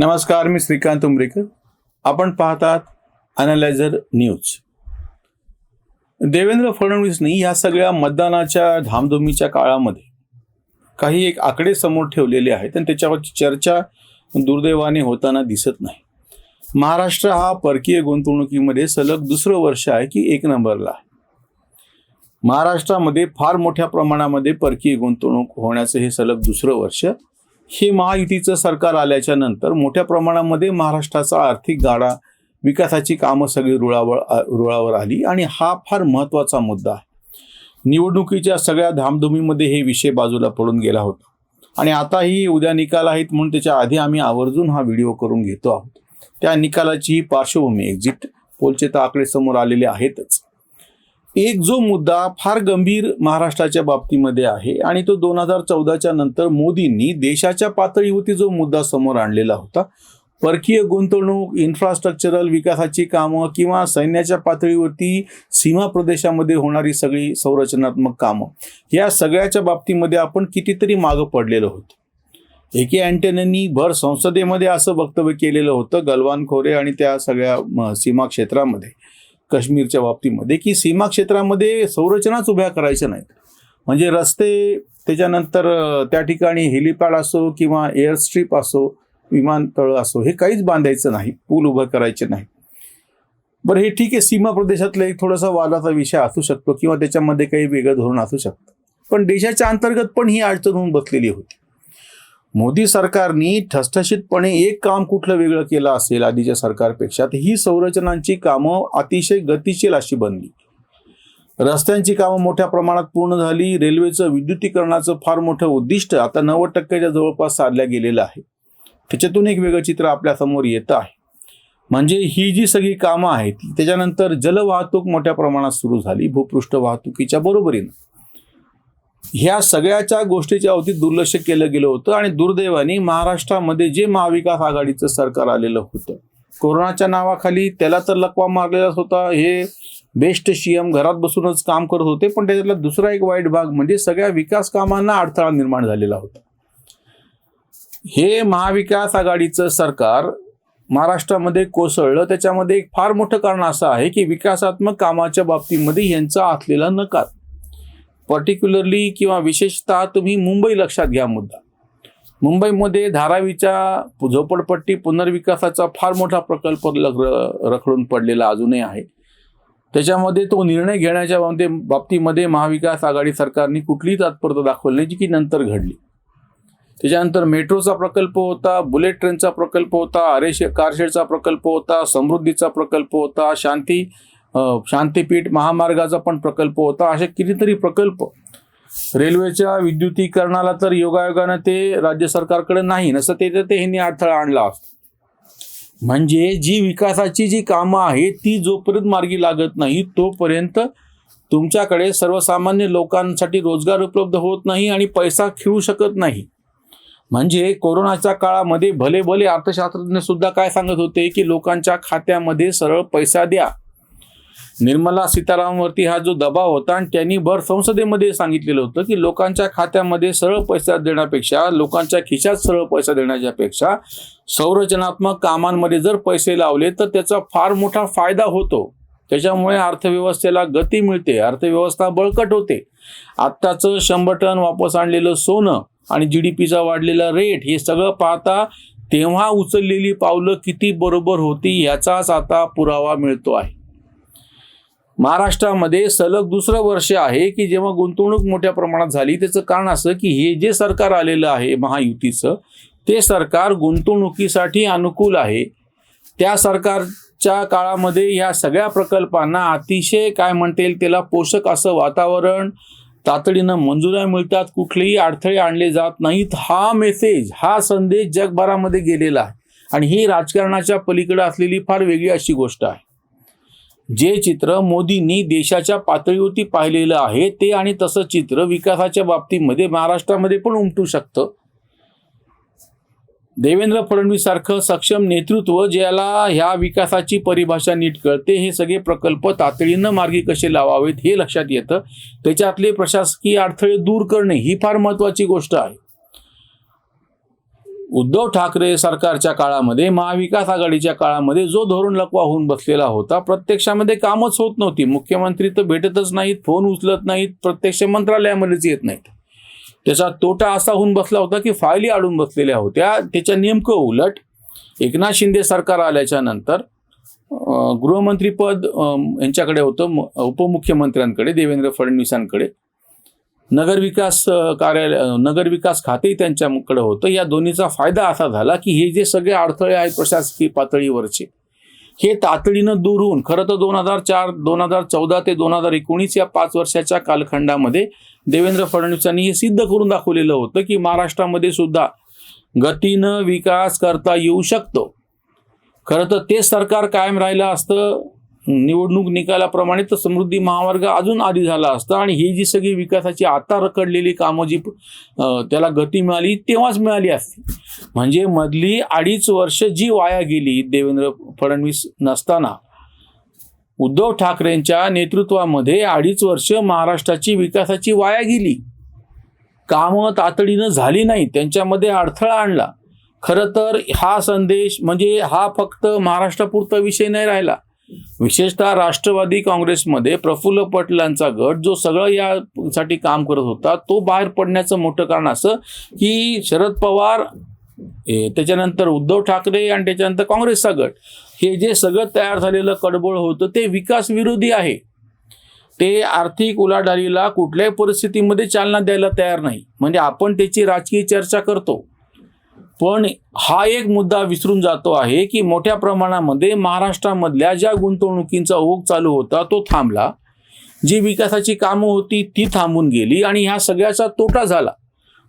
नमस्कार मी श्रीकांत उमरेकर. आपण पाहतात अनालायझर न्यूज देवेंद्र फडणवीसनी या सगळ्या मतदानाच्या धामधुमीच्या काळामध्ये काही एक आकडे समोर ठेवलेले आहेत आणि त्याच्यावरची चर्चा दुर्दैवाने होताना दिसत नाही. महाराष्ट्र हा परकीय गुंतवणुकीमध्ये सलग दुसरं वर्ष आहे की एक नंबरला आहे. महाराष्ट्रामध्ये फार मोठ्या प्रमाणामध्ये परकीय गुंतवणूक होण्याचं हे सलग दुसरं वर्ष हे महायुतीचं सरकार आल्याच्यानंतर मोठ्या प्रमाणामध्ये महाराष्ट्राचा आर्थिक गाडा विकासाची कामं सगळी रुळावर रुळावर आली आणि हा फार महत्त्वाचा मुद्दा आहे. निवडणुकीच्या सगळ्या धामधुमीमध्ये हे विषय बाजूला पडून गेला होता. आणि आताही उद्या निकाल आहेत म्हणून त्याच्या आधी आम्ही आवर्जून हा व्हिडिओ करून घेतो आहोत. त्या निकालाची ही पार्श्वभूमी एक्झिट पोलचे तर आकडे समोर आलेले आहेतच. एक जो मुद्दा फार गंभीर महाराष्ट्राच्या बाबतीमध्ये आहे आणि तो दोन हजार चौदाच्या नंतर मोदींनी देशाच्या पातळीवरती जो मुद्दा समोर आणलेला होता परकीय गुंतवणूक इन्फ्रास्ट्रक्चरल विकासाची कामं किंवा सैन्याच्या पातळीवरती सीमा प्रदेशामध्ये होणारी सगळी संरचनात्मक कामं या सगळ्याच्या बाबतीमध्ये आपण कितीतरी मागं पडलेलो होतो. एके अँटेनांनी भर संसदेमध्ये असं वक्तव्य केलेलं होतं गलवान खोरे आणि त्या सगळ्या सीमा क्षेत्रामध्ये. काश्मीरच्या बाबतीमध्ये की सीमा क्षेत्रामध्ये संरचनाच उभ्या करायच्या नाहीत. म्हणजे रस्ते त्याच्यानंतर त्या ठिकाणी हेलिपॅड असो किंवा एअरस्ट्रीप असो विमानतळ असो हे काहीच बांधायचं नाही. पूल उभं करायचे नाही. बरं हे ठीक आहे सीमा प्रदेशातला एक थोडासा वादाचा विषय असू शकतो किंवा त्याच्यामध्ये काही वेगळं धोरण असू शकतं. पण देशाच्या अंतर्गत पण ही अडचण होऊन बसलेली होती. मोदी सरकारनी ठसठशीतपणे एक काम कुठलं वेगळं केलं असेल आधीच्या सरकारपेक्षा तर ही संरचनांची कामं अतिशय गतिशील अशी बनली. रस्त्यांची कामं मोठ्या प्रमाणात पूर्ण झाली रेल्वेचं विद्युतीकरणाचं फार मोठं उद्दिष्ट आता नव्वद टक्क्याच्या जवळपास साधल्या गेलेलं आहे. त्याच्यातून एक वेगळं चित्र आपल्यासमोर येतं आहे. म्हणजे ही जी सगळी कामं आहेत त्याच्यानंतर जलवाहतूक मोठ्या प्रमाणात सुरू झाली भूपृष्ठ वाहतुकीच्या बरोबरीनं. ह्या सगळ्याच्या गोष्टीच्या बाबतीत दुर्लक्ष केलं गेलं होतं आणि दुर्दैवाने महाराष्ट्रामध्ये जे महाविकास आघाडीचं सरकार आलेलं होतं कोरोनाच्या नावाखाली त्याला तर लकवा मारलेलाच होता हे बेस्ट सीएम घरात बसूनच काम करत होते पण त्याच्यातला दुसरा एक वाईट भाग म्हणजे सगळ्या विकास कामांना अडथळा निर्माण झालेला होता. हे महाविकास आघाडीचं सरकार महाराष्ट्रामध्ये कोसळलं त्याच्यामध्ये एक फार मोठं कारण असं आहे की विकासात्मक कामाच्या बाबतीमध्ये यांचा असलेला नकार. पर्टिक्युलरली किंवा विशेषतः तुम्ही मुंबई लक्षात घ्या मुद्दा. मुंबईमध्ये धारावीच्या झोपडपट्टी पुनर्विकासाचा फार मोठा प्रकल्प लग- रखडून पडलेला अजूनही आहे. त्याच्यामध्ये तो निर्णय घेण्याच्या बाबतीमध्ये महाविकास आघाडी सरकारने कुठलीही तत्परता दाखवली नाही जी की नंतर घडली. त्याच्यानंतर मेट्रोचा प्रकल्प होता बुलेट ट्रेनचा प्रकल्प होता आरेशे कारशेडचा प्रकल्प होता समृद्धीचा प्रकल्प होता शांती शांतीपीठ महामार्गाचा पण प्रकल्प होता. असे कितीतरी प्रकल्प रेल्वेच्या विद्युतीकरणाला तर योगायोगानं ते राज्य सरकारकडे नाही. नसतं ते तर ते ह्यांनी अडथळा आणला. असतो म्हणजे जी विकासाची जी कामं आहेत ती जोपर्यंत मार्गी लागत नाही तोपर्यंत तुमच्याकडे सर्वसामान्य लोकांसाठी रोजगार उपलब्ध होत नाही आणि पैसा खेळू शकत नाही. म्हणजे कोरोनाच्या काळामध्ये भले भले अर्थशास्त्रज्ञ सुद्धा काय सांगत होते की लोकांच्या खात्यामध्ये सरळ पैसा द्या. निर्मला सीतारामवरती हा जो दबाव होता आणि त्यांनी भर संसदेमध्ये सांगितलेलं होतं की लोकांच्या खात्यामध्ये सरळ पैसा देण्यापेक्षा लोकांच्या खिशात सरळ पैसा देण्याच्यापेक्षा संरचनात्मक कामांमध्ये जर पैसे लावले तर त्याचा फार मोठा फायदा होतो. त्याच्यामुळे अर्थव्यवस्थेला गती मिळते अर्थव्यवस्था बळकट होते. आत्ताचं शंभर टन वापस आणलेलं सोनं आणि जी डी पीचा वाढलेला रेट हे सगळं पाहता तेव्हा उचललेली पावलं किती बरोबर होती याचाच आता पुरावा मिळतो आहे. महाराष्ट्रामध्ये सलग दुसरं वर्ष आहे की जेव्हा गुंतवणूक मोठ्या प्रमाणात झाली त्याचं कारण असं की हे जे सरकार आलेलं आहे महायुतीचं ते सरकार गुंतवणुकीसाठी अनुकूल आहे. त्या सरकारच्या काळामध्ये या सगळ्या प्रकल्पांना अतिशय काय म्हणता येईल त्याला पोषक असं वातावरण तातडीनं मंजुऱ्या मिळतात कुठलेही अडथळे आणले जात नाहीत. हा मेसेज हा संदेश जगभरामध्ये गेलेला आहे. आणि ही राजकारणाच्या पलीकडे असलेली फार वेगळी अशी गोष्ट आहे. जे चित्र मोदींनी देशाच्या पातळीवरती पाहिलेलं आहे ते आणि तसं चित्र विकासाच्या बाबतीमध्ये महाराष्ट्रामध्ये पण उमटू शकतं. देवेंद्र फडणवीस सारखं सक्षम नेतृत्व ज्याला ह्या विकासाची परिभाषा नीट कळते हे सगळे प्रकल्प तातडीनं मार्गी कसे लावावेत हे लक्षात येतं. त्याच्यातले प्रशासकीय अडथळे दूर करणे ही फार महत्वाची गोष्ट आहे. उद्धव ठाकरे सरकारच्या काळामध्ये महाविकास आघाडीच्या काळामध्ये जो धोरण लकवा होऊन बसलेला होता प्रत्यक्षामध्ये कामच होत नव्हती. मुख्यमंत्री तर भेटतच नाहीत फोन उचलत नाहीत प्रत्यक्ष मंत्रालयामध्येच येत नाहीत. त्याचा तोटा असा होऊन बसला होता की फायली अडून बसलेल्या होत्या. त्याच्या नेमकं उलट एकनाथ शिंदे सरकार आल्याच्यानंतर गृहमंत्रीपद यांच्याकडे होतं उपमुख्यमंत्र्यांकडे देवेंद्र फडणवीसांकडे. नगरविकास कार्यालय नगरविकास खातेही त्यांच्याकडे होतं. या दोन्हीचा फायदा असा झाला की हे जे सगळे अडथळे आहेत प्रशासकीय पातळीवरचे हे तातडीनं दूर होऊन खरं तर दोन हजार चार दोन हजार चौदा ते दोन हजार एकोणीस या पाच वर्षाच्या कालखंडामध्ये देवेंद्र फडणवीसांनी हे सिद्ध करून दाखवलेलं होतं की महाराष्ट्रामध्ये सुद्धा गतीनं विकास करता येऊ शकतो. खरं तर ते सरकार कायम राहिलं असतं निवडणूक निकालाप्रमाणे तर समृद्धी महामार्ग अजून आधी झाला असता आणि ही जी सगळी विकासाची आता रखडलेली कामं जी त्याला गती मिळाली तेव्हाच मिळाली असती. म्हणजे मधली अडीच वर्ष जी वाया गेली देवेंद्र फडणवीस नसताना उद्धव ठाकरेंच्या नेतृत्वामध्ये अडीच वर्ष महाराष्ट्राची विकासाची वाया गेली. कामं तातडीनं झाली नाही त्यांच्यामध्ये अडथळा आणला. खरं तर हा संदेश म्हणजे हा फक्त महाराष्ट्रापुरता विषय नाही राहिला. विशेषतः राष्ट्रवादी काँग्रेसमध्ये प्रफुल्ल पटलांचा गट जो सगळं यासाठी काम करत होता तो बाहेर पडण्याचं मोठं कारण असं की शरद पवार त्याच्यानंतर उद्धव ठाकरे आणि त्याच्यानंतर काँग्रेसचा गट. हे जे सगळं तयार झालेलं कडबोळ होतं ते विकास विरोधी आहे. ते आर्थिक उलाढालीला कुठल्याही परिस्थितीमध्ये चालना द्यायला तयार नाही. म्हणजे आपण त्याची राजकीय चर्चा करतो. पण हा एक मुद्दा विसरून जातो आहे की मोठ्या प्रमाणामध्ये महाराष्ट्रामधल्या ज्या गुंतवणुकींचा ओघ चालू होता तो थांबला. जी विकासाची कामं होती ती थांबून गेली आणि ह्या सगळ्याचा तोटा झाला.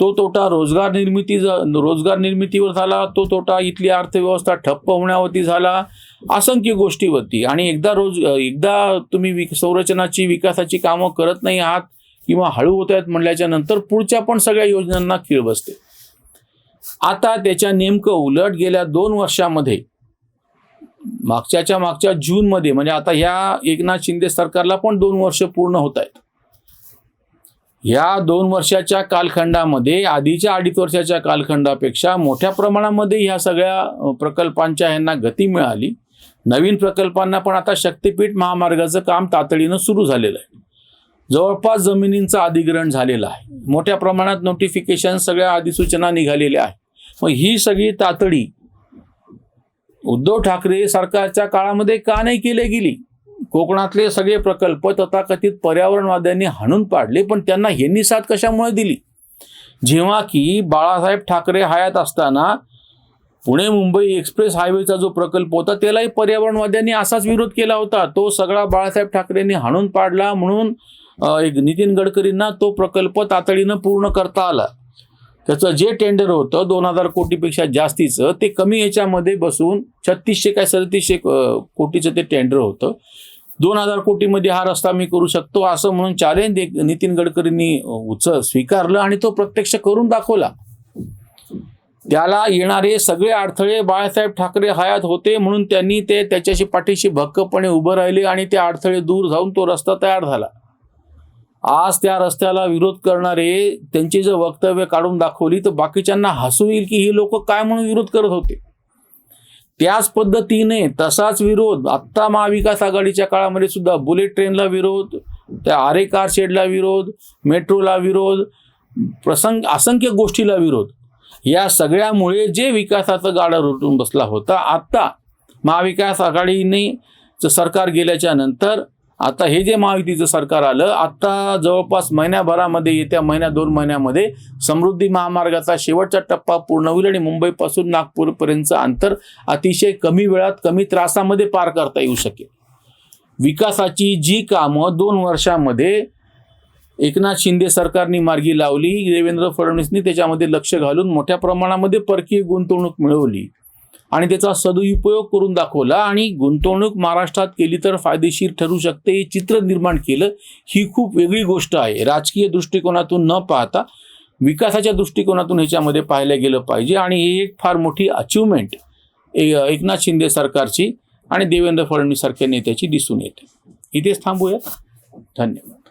तो तोटा रोजगार निर्मिती रोजगार निर्मितीवर झाला तो तोटा इथली अर्थव्यवस्था ठप्प होण्यावरती झाला असंख्य गोष्टीवरती. आणि एकदा रोज एकदा तुम्ही विक संरचनाची विकासाची कामं करत नाही आहात किंवा हळू होत आहेत म्हणल्याच्या नंतर पुढच्या पण सगळ्या योजनांना खीळ बसते. आता त्याच्या नेमकं उलट गेल्या दोन वर्षामध्ये मागच्याच्या मागच्या जूनमध्ये म्हणजे आता ह्या एकनाथ शिंदे सरकारला पण दोन वर्ष पूर्ण होत आहेत. या दोन वर्षाच्या कालखंडामध्ये आधीच्या अडीच वर्षाच्या कालखंडापेक्षा मोठ्या प्रमाणामध्ये ह्या सगळ्या प्रकल्पांच्या ह्यांना गती मिळाली. नवीन प्रकल्पांना पण आता शक्तीपीठ महामार्गाचं काम तातडीनं सुरू झालेलं आहे. जवळपास जमिनींचं अधिग्रहण झालेलं आहे. मोठ्या प्रमाणात नोटिफिकेशन सगळ्या अधिसूचना निघालेल्या आहेत. मग ही सगळी तातडी उद्धव ठाकरे सरकारच्या काळामध्ये का नाही केले गेली? कोकणातले सगळे प्रकल्प तथाकथित पर्यावरणवाद्यांनी हाणून पाडले पण त्यांना ह्यांनी साथ कशामुळे दिली? जेव्हा की बाळासाहेब ठाकरे हयात असताना पुणे मुंबई एक्सप्रेस हायवेचा जो प्रकल्प होता त्यालाही पर्यावरणवाद्यांनी असाच विरोध केला होता. तो सगळा बाळासाहेब ठाकरेंनी हाणून पाडला म्हणून एक नितीन गडकरींना तो प्रकल्प तातडीनं पूर्ण करता आला. त्याचं जे टेंडर होतं दोन हजार कोटीपेक्षा जास्तीचं ते कमी याच्यामध्ये बसून छत्तीसशे काय सदतीसशे कोटीचं ते टेंडर होतं. दोन हजार कोटीमध्ये हा रस्ता मी करू शकतो असं म्हणून चॅलेंज एक नितीन गडकरींनी उच स्वीकारलं आणि तो प्रत्यक्ष करून दाखवला. त्याला येणारे सगळे अडथळे बाळासाहेब ठाकरे हयात होते म्हणून त्यांनी ते त्याच्याशी पाठीशी भक्कपणे उभं राहिले आणि ते अडथळे दूर जाऊन तो रस्ता तयार झाला. आज त्या रस्त्याला विरोध करणारे त्यांची जर वक्तव्य काढून दाखवली तर बाकीच्यांना हसू येईल की ही लोक काय म्हणून विरोध करत होते? त्याच पद्धतीने तसाच विरोध आत्ता महाविकास आघाडीच्या काळामध्ये सुद्धा बुलेट ट्रेनला विरोध त्या आरे कार शेडला विरोध मेट्रोला विरोध प्रसंग असंख्य गोष्टीला विरोध. या सगळ्यामुळे जे विकासाचं गाडा रोटून बसला होता आत्ता महाविकास आघाडीने सरकार गेल्याच्यानंतर आता हे जे महायुतीचं सरकार आलं आत्ता जवळपास महिन्याभरामध्ये येत्या महिन्या दोन महिन्यामध्ये समृद्धी महामार्गाचा शेवटचा टप्पा पूर्ण होईल आणि मुंबईपासून नागपूरपर्यंतचं अंतर अतिशय कमी वेळात कमी त्रासामध्ये पार करता येऊ शकेल. विकासाची जी कामं दोन वर्षामध्ये एकनाथ शिंदे सरकारने मार्गी लावली देवेंद्र फडणवीसनी त्याच्यामध्ये लक्ष घालून मोठ्या प्रमाणामध्ये परकीय गुंतवणूक मिळवली. आणि त्याचा सदुपयोग करून दाखवला आणि गुंतवणूक महाराष्ट्रात केली तर फायदेशीर ठरू शकते हे चित्र निर्माण केलं ही खूप वेगळी गोष्ट आहे. राजकीय दृष्टिकोनातून न पाहता विकासाच्या दृष्टिकोनातून ह्याच्यामध्ये पाहिलं गेलं पाहिजे आणि ही एक फार मोठी अचिव्हमेंट एकनाथ शिंदे सरकारची आणि देवेंद्र फडणवीस सारख्या नेत्याची दिसून येते. इथेच थांबूया धन्यवाद.